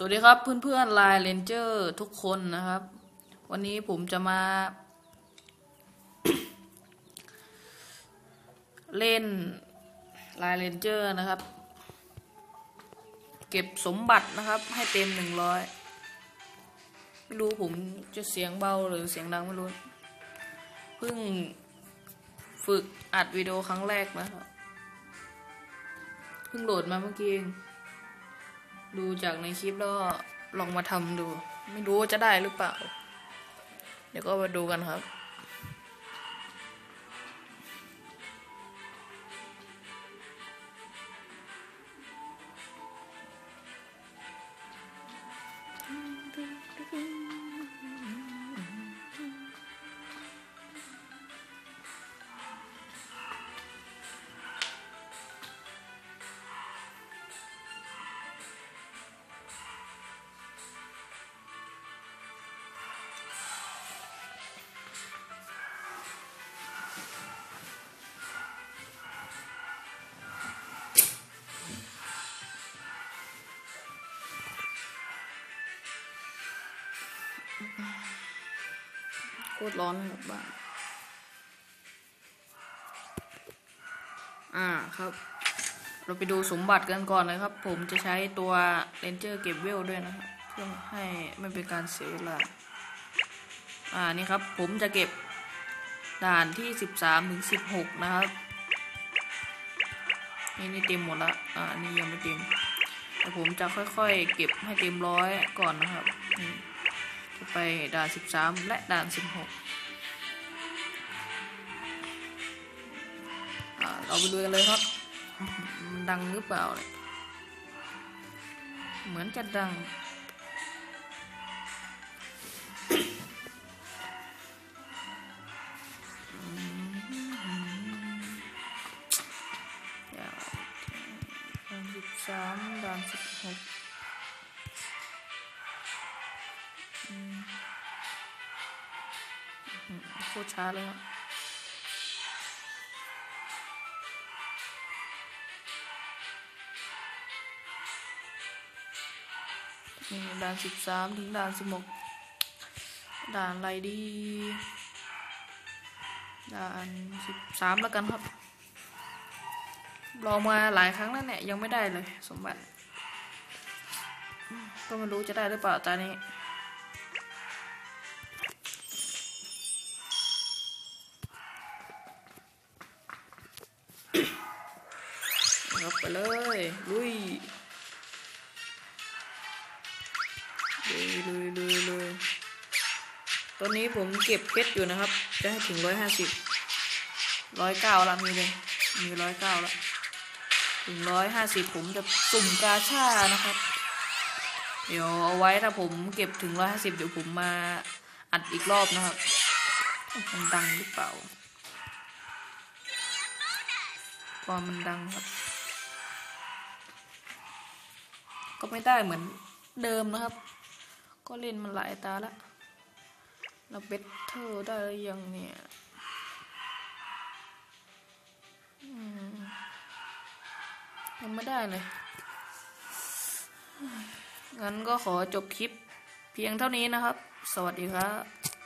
สวัสดีครับเพื่อนๆไลน์เลนเจอร์ทุกคนนะครับ วันนี้ผมจะมา เล่นไลน์เลนเจอร์นะครับ เก็บสมบัตินะครับ ให้เต็มหนึ่งร้อยไม่รู้ผมจะเสียงเบาหรือเสียงดังไม่รู้เพิ่งฝึกอัดวิดีโอครั้งแรกนะครับเพิ่งโหลดมาเมื่อกี้เอง ดูจากในคลิปแล้วลองมาทำดู ไม่รู้จะได้หรือเปล่า เดี๋ยวก็มาดูกันครับ โคตรร้อนเลยครับบ้านอ่าครับ เราไปดูสมบัติกันก่อนเลยครับ ผมจะใช้ตัวเรนเจอร์เก็บเวลด้วยนะครับเพื่อให้ไม่เป็นการเสียเวลา อ่านี่ครับ ผมจะเก็บด่านที่สิบสามถึงสิบหกนะครับ นี่นี่เต็มหมดละอ่านี่ยังไม่เต็ม แต่ผมจะค่อยๆ เก็บให้เต็มร้อยก่อนนะครับนี่ ไปด่าน13 และด่าน 16อ่าเราไปดูกันเลยครับ มันดังหรือเปล่าเลยเหมือนจะดัง ด่าน13ด่าน16 โคตรช้าเลยครับนี่ด่านสิบสามถึงด่านสิบหกด่านอะไรดี ด่านสิบสามแล้วกันครับลอมาหลายครั้งแล้วเนี่ย ยังไม่ได้เลย สมบัติ ก็ไม่รู้จะได้หรือเปล่าตอนนี้ รับไปเลยลุยลุยลุยลุยลุยตอนนี้ผมเก็บเพชรอยู่นะครับ จะให้ถึงร้อยห้าสิบร้อยเก้าละมีเลยมีร้อยเก้าละถึงร้อยห้าสิบผมจะสุ่มกาชานะครับ เดี๋ยวเอาไว้ถ้าผมเก็บถึงร้อยห้าสิบเดี๋ยวผมมาอัดอีกรอบนะครับมันดังหรือเปล่าความมันดังครับ ก็ไม่ได้เหมือนเดิมนะครับ ก็เล่นมันหลายตาแล้วเราเบสเทอร์ได้หรือยังเนี่ยยังไม่ได้เลย งั้นก็ขอจบคลิปเพียงเท่านี้นะครับ สวัสดีครับ